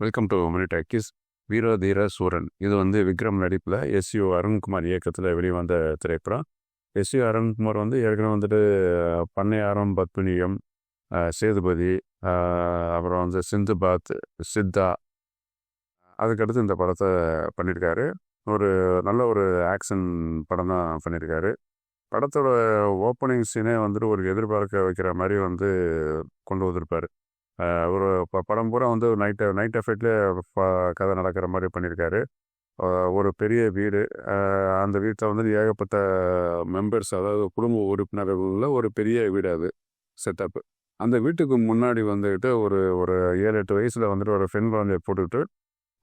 Welcome to mini talkies வீர தீர சூரன் இது வந்து விக்ரம் நடிப்பில் எஸ்யூ அருண்குமார் இயக்கத்தில் வெளிவந்த திரைப்படம். எஸ்யூ அருண்குமார் வந்து ஏற்கனவே வந்துட்டு பண்ணையாரம் பத்மினியம் சேதுபதி அப்புறம் வந்து சிந்துபாத் சித்தா. அதுக்கடுத்து இந்த படத்தை பண்ணியிருக்காரு ஒரு நல்ல ஒரு ஆக்ஷன் படம் தான் பண்ணியிருக்காரு படத்தோட ஓப்பனிங் சீனே வந்துட்டு ஒரு எதிர்பார்க்க வைக்கிற மாதிரி வந்து கொண்டு வந்திருப்பார். ஒரு ப- படம் பூரா வந்து நைட் நைட் எஃபெக்ட்லேயே கதை நடக்கிற மாதிரி பண்ணியிருக்காரு. ஒரு பெரிய வீடு. அந்த வீட்டில் வந்து ஏகப்பட்ட மெம்பர்ஸ் அதாவது குடும்ப உறுப்பினர்கள் ஒரு பெரிய வீடு அது செட்டப் அந்த வீட்டுக்கு முன்னாடி வந்துட்டு ஒரு ஒரு ஏழு எட்டு வயசில் வந்துட்டு ஒரு பெண் குழந்தைய போட்டுக்கிட்டு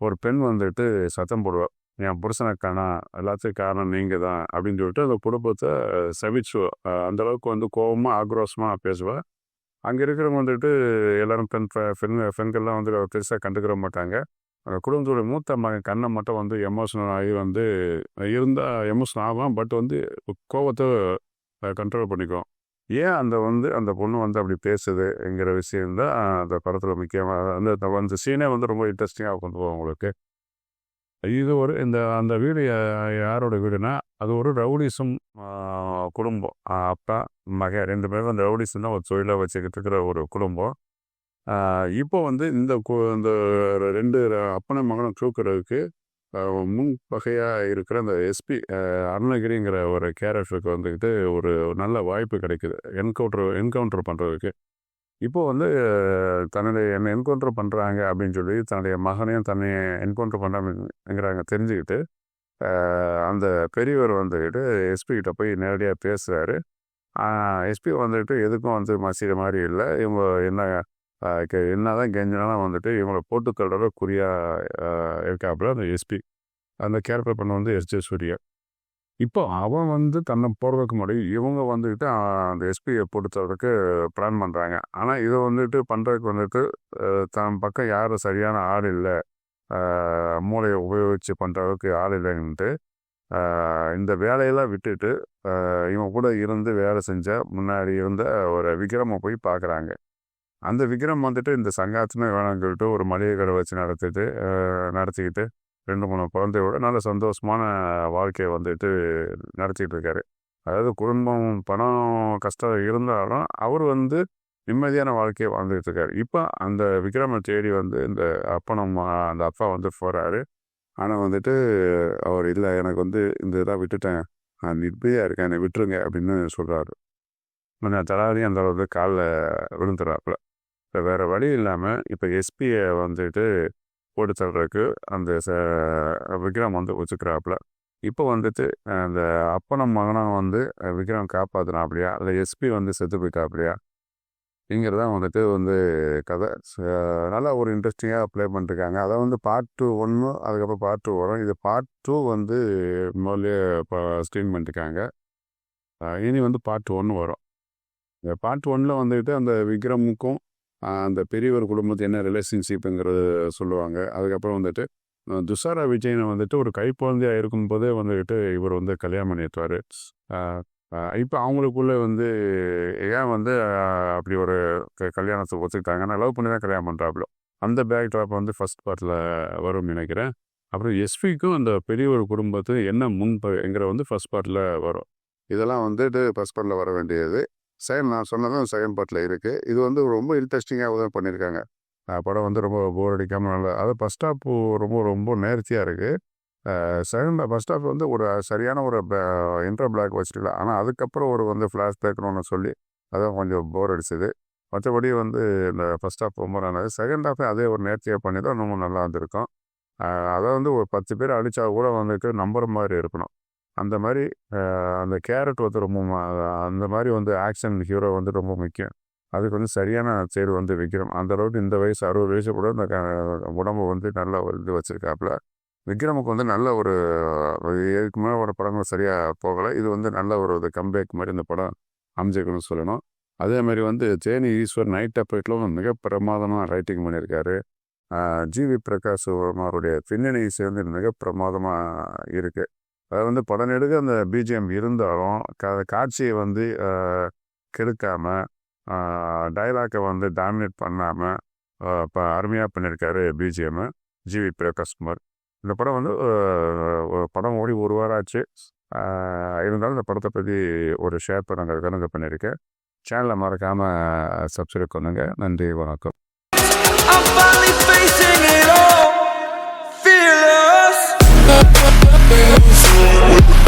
ஒரு பெண் வந்துட்டு சத்தம் போடுவாள் என் புருஷனை காணா எல்லாத்துக்கும் காரணம் நீங்கள் தான் அப்படின்னு சொல்லிட்டு அந்த குடும்பத்தை சவிச்சு அந்தளவுக்கு வந்து கோபமாக ஆக்ரோஷமாக பேசுவேன் அங்கே இருக்கிறவங்க வந்துட்டு எல்லாரும் பெண் பெண் பெண்கள்லாம் வந்து பெருசாக கண்டுக்கிற மாட்டாங்க. அந்த குடும்பத்தோட மூத்த மகன் கண்ணை மட்டும் வந்து எமோஷனல் ஆகி வந்து இருந்தால் எமோஷனல் ஆகும் பட் வந்து கோபத்தை கண்ட்ரோல் பண்ணிக்கும். ஏன் அந்த வந்து அந்த பொண்ணு வந்து அப்படி பேசுதுங்கிற விஷயம் தான் அந்த படத்தில் முக்கியமாக அந்த அந்த சீனே வந்து ரொம்ப இன்ட்ரெஸ்டிங்காக கொண்டு போகும் உங்களுக்கு. இது ஒரு இந்த அந்த வீடு யாரோட வீடுனா அது ஒரு ரவுடிசம் குடும்பம். அப்பா மகன் ரெண்டு பேரும் அந்த ரவுடிசம் தான் ஒரு தொழிலாக வச்சுக்கிட்டு இருக்கிற ஒரு குடும்பம். இப்போ வந்து இந்த கு- இந்த ரெண்டு அப்பனும் மகனும் தூக்குறதுக்கு முன் வகையாக இருக்கிற அந்த எஸ்பி அருணகிரிங்கிற ஒரு கேரக்டருக்கு வந்துக்கிட்டு ஒரு நல்ல வாய்ப்பு கிடைக்குது. என்கவுண்டர் என்கவுண்டர் பண்ணுறதுக்கு இப்போ வந்து தன்னுடைய என்னை என்கவுண்டர் பண்ணுறாங்க அப்படின்னு சொல்லி தன்னுடைய மகனையும் தன்னை என்கவுண்டர் பண்ணுறாங்கிறாங்க தெரிஞ்சுக்கிட்டு அந்த பெரியவர் வந்துக்கிட்டு எஸ்பி கிட்ட போய் நேரடியாக பேசுகிறாரு எஸ்பி வந்துட்டு எதுக்கும் வந்து மசித மாதிரி இல்லை. இவங்க என்ன என்ன தான் கெஞ்சினாலும் வந்துட்டு இவங்களை போட்டு குறியாக குறியா இருக்காப்புல அந்த எஸ்பி அந்த கேரக்டர் பண்ண வந்து எஸ் ஜே சூர்யா. இப்போ அவன் வந்து தன்னை போடுறதுக்கு முன்னாடி இவங்க வந்துட்டு அந்த எஸ்பியை பொறுத்தவரைக்கு பிளான் பண்ணுறாங்க ஆனால் இதை வந்துட்டு பண்ணுறதுக்கு வந்துட்டு தன் பக்கம் யாரும் சரியான ஆள் இல்லை. மூளையை உபயோகித்து பண்ணுறதுக்கு ஆள் இல்லைன்ட்டு இந்த வேலையெல்லாம் விட்டுட்டு இவன் கூட இருந்து வேலை செஞ்ச முன்னாடி இருந்த ஒரு விக்ரமை போய் பார்க்குறாங்க அந்த விக்ரம் வந்துட்டு இந்த சங்காத்தமே வேணாம்னு சொல்லிட்டு ஒரு மளிகை கடை வச்சு நடத்திட்டு நடத்திக்கிட்டு ரெண்டு மூணு குழந்தையோட நல்ல சந்தோஷமான வாழ்க்கையை வந்துட்டு நடத்திட்டு இருக்காரு. அதாவது குடும்பம் பணம் கஷ்டம் இருந்தாலும் அவர் வந்து நிம்மதியான வாழ்க்கையை வாழ்ந்துட்டு இருக்காரு. இப்போ அந்த விக்ரமை தேடி வந்து இந்த அப்பனம் அந்த அப்பா வந்து போகிறாரு ஆனால் வந்துட்டு அவர் இல்லை எனக்கு வந்து இந்த இதாக விட்டுட்டேன். நான் நிர்பதியாக இருக்கேன். என்னை விட்டுருங்க அப்படின்னு சொல்கிறாரு நான் தலாரி அந்த அளவுக்கு காலில் விழுந்துடுறாப்புல. இப்போ வேறு வழி இல்லாமல் இப்போ எஸ்பியை வந்துட்டு போட்டு தள்ளுறதுக்கு அந்த ச- விக்ரம் வந்து வச்சுக்கிறாப்புல இப்போ வந்துட்டு அந்த அப்பனும் மகனும் வந்து விக்ரம் காப்பாற்றினா அப்படியா இல்லை எஸ்பி வந்து செத்து போயிட்டாப்லையா இங்கிறதான் வந்துட்டு வந்து கதை. நல்லா ஒரு இன்ட்ரெஸ்டிங்காக ப்ளே பண்ணிருக்காங்க. அதை வந்து பார்ட் டூ ஒன்று அதுக்கப்புறம் பார்ட் டூ வரும். இது பார்ட் டூ வந்து முதல்ல இப்போ ஸ்க்ரீன் பண்ணிருக்காங்க. இனி வந்து பார்ட் ஒன்று வரும். இந்த பார்ட் ஒன்னில் வந்துட்டு அந்த விக்ரமுக்கும் அந்த பெரியவர் குடும்பத்து என்ன ரிலேஷன்ஷிப்புங்கிறது சொல்லுவாங்க. அதுக்கப்புறம் வந்துட்டு துஷாரா விஜயனை வந்துட்டு ஒரு கைக்குழந்தையா இருக்கும்போதே வந்துட்டு இவர் வந்து கல்யாணம் பண்ணிட்டுவார் இப்போ அவங்களுக்குள்ளே வந்து ஏன் வந்து அப்படி ஒரு க- கல்யாணத்தை ஒத்துக்கிட்டாங்கன்னா லவ் பண்ணி தான் கல்யாணம் பண்ணுறாப்புல அந்த பேக் ட்ராப் வந்து ஃபர்ஸ்ட் பார்ட்டில் வரும்னு நினைக்கிறேன். அப்புறம் எஸ்பிக்கும் அந்த பெரியவர் குடும்பத்து என்ன முன்பங்கிற வந்து ஃபர்ஸ்ட் பார்ட்டில் வரும். இதெல்லாம் வந்துட்டு ஃபர்ஸ்ட் பார்ட்டில் வர வேண்டியது. செகண்ட் நான் சொன்னதும் செகண்ட் பார்ட்டில் இருக்குது இது வந்து ரொம்ப இன்ட்ரெஸ்டிங்காக தான் பண்ணியிருக்காங்க. படம் வந்து ரொம்ப போர் அடிக்காமல் நல்லா அது ஃபஸ்ட் ஸ்டாப் ரொம்ப ரொம்ப நேர்த்தியாக இருக்குது செகண்ட் ஃபஸ்ட் ஸ்டாப் வந்து ஒரு சரியான ஒரு இன்டர் பிளாக் வச்சுருக்கலாம் ஆனால் அதுக்கப்புறம் ஒரு வந்து ஃப்ளாஷ் பேக்னு சொல்லி அதான் கொஞ்சம் போர் அடிச்சுது. மற்றபடி வந்து இந்த ஃபஸ்ட் ஹாஃப் ரொம்ப நல்லது. செகண்ட் ஹாஃபே அதே ஒரு நேர்த்தியாக பண்ணி தான் ரொம்ப நல்லா இருந்திருக்கும். அதை வந்து ஒரு பத்து பேர் அடித்தா கூட வந்துட்டு நம்புற மாதிரி இருக்கணும். அந்த மாதிரி அந்த கேரட் வந்து ரொம்ப அந்த மாதிரி வந்து ஆக்ஷன் ஹீரோ வந்து ரொம்ப முக்கியம். அதுக்கு வந்து சரியான சைடு வந்து விக்ரம். அந்த அளவுக்கு இந்த வயசு அறுபது வயசு கூட இந்த க- உடம்பு வந்து நல்ல ஒரு இது வச்சிருக்காப்புல. விக்ரமுக்கு வந்து நல்ல ஒரு இதுக்கு மேலே ஒரு படங்கள் சரியாக போகலை. இது வந்து நல்ல ஒரு இது கம்பேக் மாதிரி இந்த படம் அமைஞ்சிருக்குன்னு சொல்லணும். அதே மாதிரி வந்து ஜேனி ஈஸ்வர் நைட் அப்டேட்டில் மிக பிரமாதமாக ரைட்டிங் பண்ணியிருக்காரு. ஜிவி பிரகாஷ் அவருடைய பின்னணி இசை வந்து மிக பிரமாதமாக இருக்குது அது வந்து படம் எடுக்க அந்த பிஜிஎம் இருந்தாலும் க காட்சியை வந்து கெடுக்காமல் கெடுக்காம டைலாக்கை வந்து டாமினேட் பண்ணாமல் இப்போ அருமையாக பண்ணியிருக்காரு பிஜிஎம் ஜிவி பிரகாஷ்குமார் இந்த படம் வந்து படம் ஓடி ஒரு வாரம் ஆச்சு. இருந்தாலும் இந்த படத்தை பற்றி ஒரு ஷேர் பண்ணுங்கிறதுக்காக இதை பண்ணியிருக்கேன் சேனலை மறக்காமல் சப்ஸ்கிரைப் பண்ணுங்க. நன்றி வணக்கம். I'm finally facing it all. Fearless. Yeah.